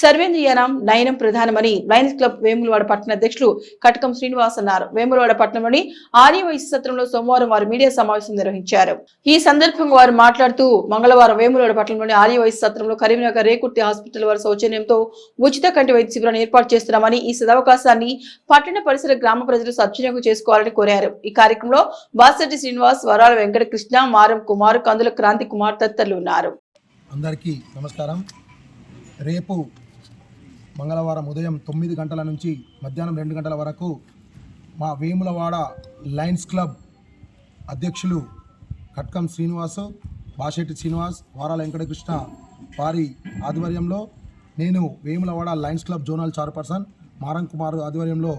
సర్వేంద్రియానం నయనం ప్రధానమని Lions club Vemulawada పట్టణ అధ్యక్షులు కటకం శ్రీనివాస్ అన్నారు. వేములవాడ పట్టణంలోని ఆర్యవైశ్య సత్రంలో సోమవారం వారు మీడియా సమావేశం నిర్వహించారు. ఈ సందర్భంగా వారు మాట్లాడుతూ మంగళవారం వేములవాడ పట్టణంలోని ఆర్యవైశ్య సత్రంలో కరీంనగర్ రేకుర్తి హాస్పిటల్ వారి సౌజన్యంతో ఉచిత కంటి వైద్య శిబిరాన్ని ఏర్పాటు చేస్తున్నామని ఈ సదవకాశాన్ని పట్టణ పరిసర గ్రామ ప్రజలు సద్వినియోగం చేసుకోవాలని కోరారు. ఈ కార్యక్రమంలో బాసెట్టి శ్రీనివాస్ వరాల వెంకట కృష్ణ మారం కుమార్ కందుల క్రాంతి కుమార్ తదితరులు ఉన్నారు. అందరికీ నమస్కారం. రేపు మంగళవారం ఉదయం తొమ్మిది గంటల నుంచి మధ్యాహ్నం రెండు గంటల వరకు మా వేములవాడ లయన్స్ క్లబ్ అధ్యక్షులు కట్కం శ్రీనివాస్ బాషెట్టి శ్రీనివాస్ వారాల వెంకటకృష్ణ వారి ఆధ్వర్యంలో నేను Vemulawada lions club zonal chairperson Maram Kumar ఆధ్వర్యంలో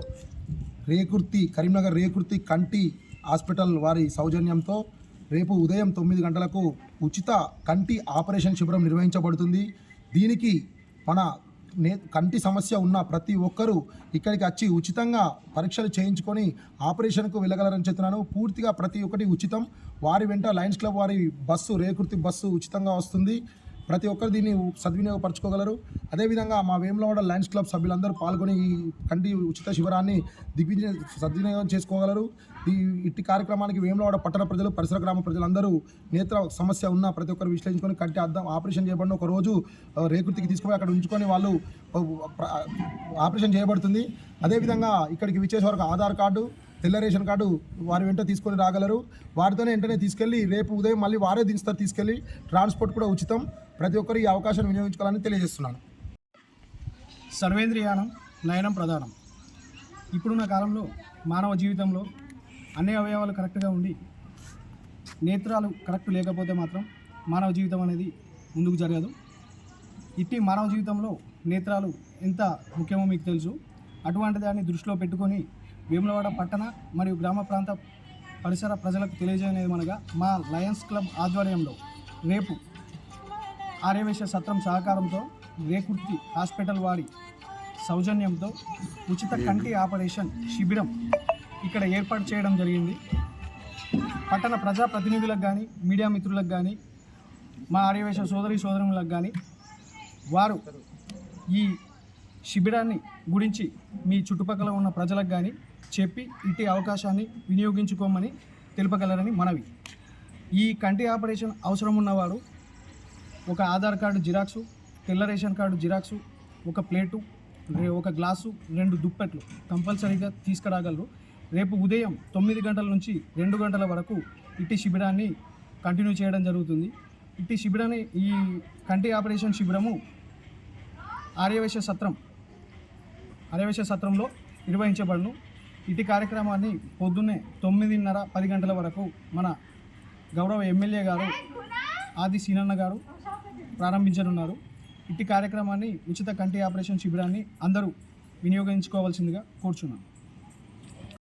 రేకుర్తి కరీంనగర్ రేకుర్తి కంటి హాస్పిటల్ వారి సౌజన్యంతో రేపు ఉదయం తొమ్మిది గంటలకు ఉచిత కంటి ఆపరేషన్ శిబిరం నిర్వహించబడుతుంది. దీనికి మన నే కంటి సమస్య ఉన్న ప్రతి ఒక్కరూ ఇక్కడికి వచ్చి ఉచితంగా పరీక్షలు చేయించుకొని ఆపరేషన్కు వెళ్ళగలరని చెప్తున్నాను. పూర్తిగా ప్రతి ఒక్కటి ఉచితం. వారి వెంట లయన్స్ క్లబ్ వారి బస్సు రేకుర్తి బస్సు ఉచితంగా వస్తుంది. ప్రతి ఒక్కరు దీన్ని సద్వినియోగపరచుకోగలరు. అదేవిధంగా మా వేములవాడ లయన్స్ క్లబ్ సభ్యులందరూ పాల్గొని ఈ కంటి ఉచిత శిబిరాన్ని దిగ్విజయ సద్వినియోగం చేసుకోగలరు. ఈ ఇట్టి కార్యక్రమానికి వేములవాడ పట్టణ ప్రజలు పరిసర గ్రామ ప్రజలందరూ నేత్ర సమస్య ఉన్న ప్రతి ఒక్కరు విశ్లేషించుకొని కంటి అద్దం ఆపరేషన్ చేయబడిన ఒక రోజు రేకుర్తికి తీసుకుపోయి అక్కడ ఉంచుకొని వాళ్ళు ఆపరేషన్ చేయబడుతుంది. అదేవిధంగా ఇక్కడికి విచ్చేసే వరకు ఆధార్ కార్డు తెల్ల రేషన్ కార్డు వారి వెంట తీసుకొని రాగలరు. వారితోనే వెంటనే తీసుకెళ్ళి రేపు ఉదయం మళ్ళీ వారే దించుతారు తీసుకెళ్ళి ట్రాన్స్పోర్ట్ కూడా ఉచితం ప్రతి ఒక్కరు ఈ అవకాశాన్ని వినియోగించుకోవాలని తెలియజేస్తున్నాను. సర్వేంద్రియానం నయనం ప్రధానం. ఇప్పుడున్న కాలంలో మానవ జీవితంలో అన్ని అవయవాలు కరెక్ట్గా ఉండి నేత్రాలు కరెక్ట్ లేకపోతే మాత్రం మానవ జీవితం అనేది ముందుకు జరగదు. ఇట్టి మానవ జీవితంలో నేత్రాలు ఎంత ముఖ్యమో మీకు తెలుసు. అటువంటి దాన్ని దృష్టిలో పెట్టుకొని వేములవాడ పట్టణ మరియు గ్రామ ప్రాంత పరిసర ప్రజలకు తెలియజేయనేది మనగా మా లయన్స్ క్లబ్ ఆధ్వర్యంలో రేపు ఆర్యవేశ సత్రం సహకారంతో రేకుర్తి హాస్పిటల్ వారి సౌజన్యంతో ఉచిత కంటి ఆపరేషన్ శిబిరం ఇక్కడ ఏర్పాటు చేయడం జరిగింది. పట్టణ ప్రజా ప్రతినిధులకు కానీ మీడియా మిత్రులకు కానీ మా ఆర్యవేశ సోదరి సోదరులకు కానీ వారు ఈ శిబిరాన్ని గురించి మీ చుట్టుపక్కల ఉన్న ప్రజలకు కానీ చెప్పి ఇట్టి అవకాశాన్ని వినియోగించుకోమని తెలుపగలరని మనవి. ఈ కంటి ఆపరేషన్ అవసరం ఉన్నవారు ఒక ఆధార్ కార్డు జిరాక్సు తెల్ల రేషన్ కార్డు జిరాక్సు ఒక ప్లేటు ఒక గ్లాసు రెండు దుప్పట్లు కంపల్సరీగా తీసుకురాగలరు. రేపు ఉదయం తొమ్మిది గంటల నుంచి రెండు గంటల వరకు ఇట్టి శిబిరాన్ని కంటిన్యూ చేయడం జరుగుతుంది. ఇట్టి శిబిరాన్ని ఈ కంటి ఆపరేషన్ శిబిరము ఆర్యవేశ సత్రం ఆర్యవేశ సత్రంలో నిర్వహించబడును. ఇటు కార్యక్రమాన్ని పొద్దున్నే తొమ్మిదిన్నర పది గంటల వరకు మన గౌరవ ఎమ్మెల్యే గారు ఆది సీనన్న గారు ప్రారంభించనున్నారు. ఇట్టి కార్యక్రమాన్ని ఉచిత కంటి ఆపరేషన్ శిబిరాన్ని అందరూ వినియోగించుకోవాల్సిందిగా కోరుచున్నాను.